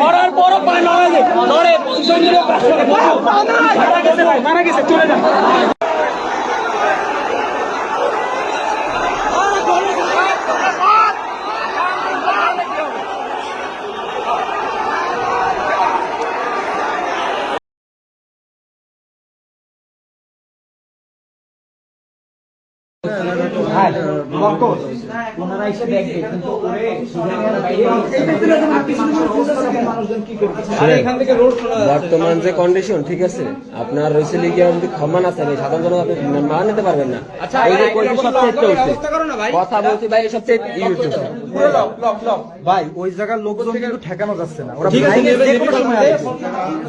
মরার পরও পায় মারা যায়। ধরে পজিশন মারা গেছে ভাই মারা গেছে চলে যান ওনারা এসে দেখবে কিন্তু ওরে আরে এখান থেকে রোড খোলা বর্তমান যে কন্ডিশন ঠিক আছে? আপনার রয়েছে লিগিয়া যদি ক্ষমা না থাকে সাধারণ জনগণ আপনি মানা নিতে পারবেন না। আচ্ছা। কথা বলছি ভাই এই সপ্তাহে ই হচ্ছে। পুরো লক লক লক ভাই ওই জায়গার লোকজন কিন্তু ঠেকানো যাচ্ছে না। ওরা যে কোনো সময়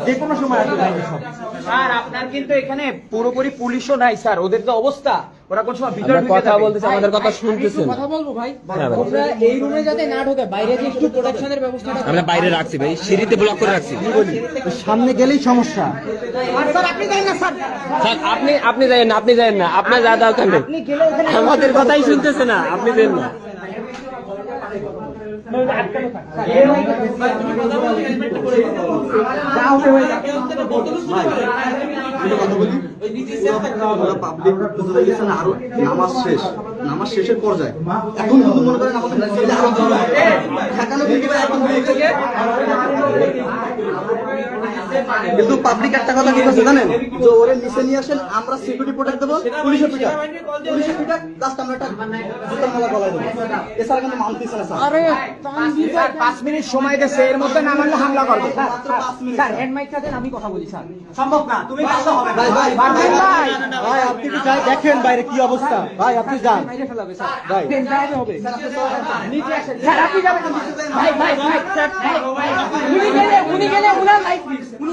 যে কোনো সময় আসবে। স্যার আপনার কিন্তু এখানে পুরোপুরি পুলিশও নাই স্যার। ওদের তো অবস্থা। ওরা কোন সময় ভিতরে কথা। বলতেছি আমাদের কথা শুনতেছেন। কথা বলব ভাই। হ্যাঁ এই রুমে যাতে না ঢোকে বাইরে যে একটু প্রোটেকশনের ব্যবস্থাটা আমরা বাইরে রাখছি ভাই। সিঁড়িতে ব্লক করে রাখছি। সামনে গেলেই সমস্যা। স্যার আপনি যাই না স্যার। স্যার আপনি আপনি যাবেন না আপনি যাবেন না। আপনার যা দাও ওখানে আমাদের কথাই শুনতেছে না আপনি দেন না। পাবলিক আরও নামাজ শেষ। নামাজ শেষের পর্যায়ে। এখন মনে করেন আমাদের ছেলে আরও জড়ো হবে। ঠেকানো থেকে বা এখন হয়ে গেছে। কিন্তু পাবলিক একটা কথা কি করছে জানেন? যে ওরে নিচে নিয়ে আসেন আমরা সিকিউরিটি প্রোটেক্ট দেবো পুলিশের পিঠা। পুলিশের পিঠা জাস্ট আমরা একটা মালা গলায় দেবো। এছাড়া কিন্তু মানতেছে না স্যার। আরে স্যার পাঁচ মিনিট সময় দিয়েছে এর মধ্যে না মানলে হামলা করবে। স্যার হ্যান্ড মাইকটা দেন আমি কথা বলি স্যার। সম্ভব না তুমি পারলে হবে ভাই ভাই ভাই ভাই আপনি কি যাই দেখেন বাইরে কি অবস্থা। ভাই আপনি যান। মাইরে ফেলাবে স্যার। ভাই। দেন যাবে হবে। স্যার আপনি যাবেন। ভাই ভাই ভাই স্যার ভাই, উনি গেলে উনি গেলে উনার লাইফ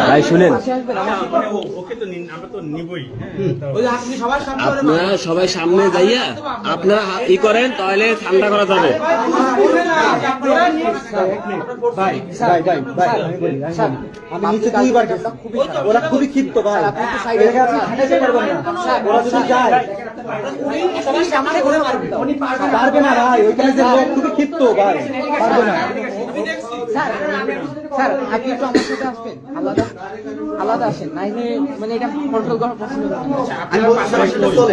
ভাই শুনেন আপনারা সবাই সামনে যাইয়া আপনারা ই করেন তাহলে ঠান্ডা করা যাবে ওরা খুবই ক্ষিপ্ত ভাই পারবে না ভাই ওইখানে খুবই ক্ষিপ্ত ভাই পারবে না স্যার স্যার আপনি একটু আমার সাথে আসবেন আলাদা আলাদা আসেন নাইলে মানে এটা কন্ট্রোল করা পসিবল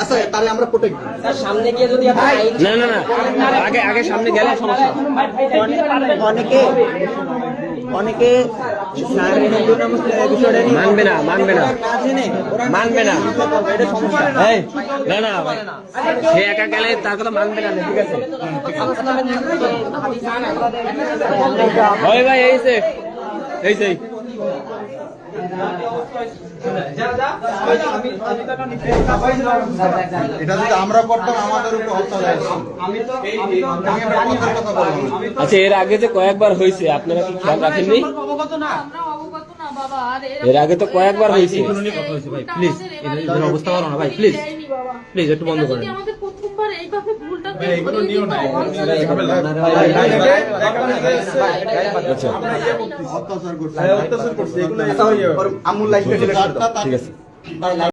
আচ্ছা তাহলে আমরা প্রোটেক্ট সামনে গিয়ে যদি আপনি না না না আগে আগে সামনে গেলে সমস্যা অনেকে অনেকে মানবে না মানবে না। মানবে না। এই, না না সে একা গেলে তার কথা মানবে না ঠিক আছে। ভাই এই সে এই সেই এটা যদি আমরা করতাম আমাদের উপর হত্যা যায় আমি তো আমি তো কথা বলব। আচ্ছা এর আগে যে কয়েকবার হয়েছে আপনারা কি খেয়াল রাখেননি? আমরা অবগত না বাবা। আর এর আগে তো কয়েকবার হয়েছে। প্লিজ। অবস্থা ভালো না ভাই প্লিজ। প্লিজ একটু বন্ধ করেন। এগুলো নিও না আচ্ছা অত্যাচার করছে এগুলো লাইফ ঠিক আছে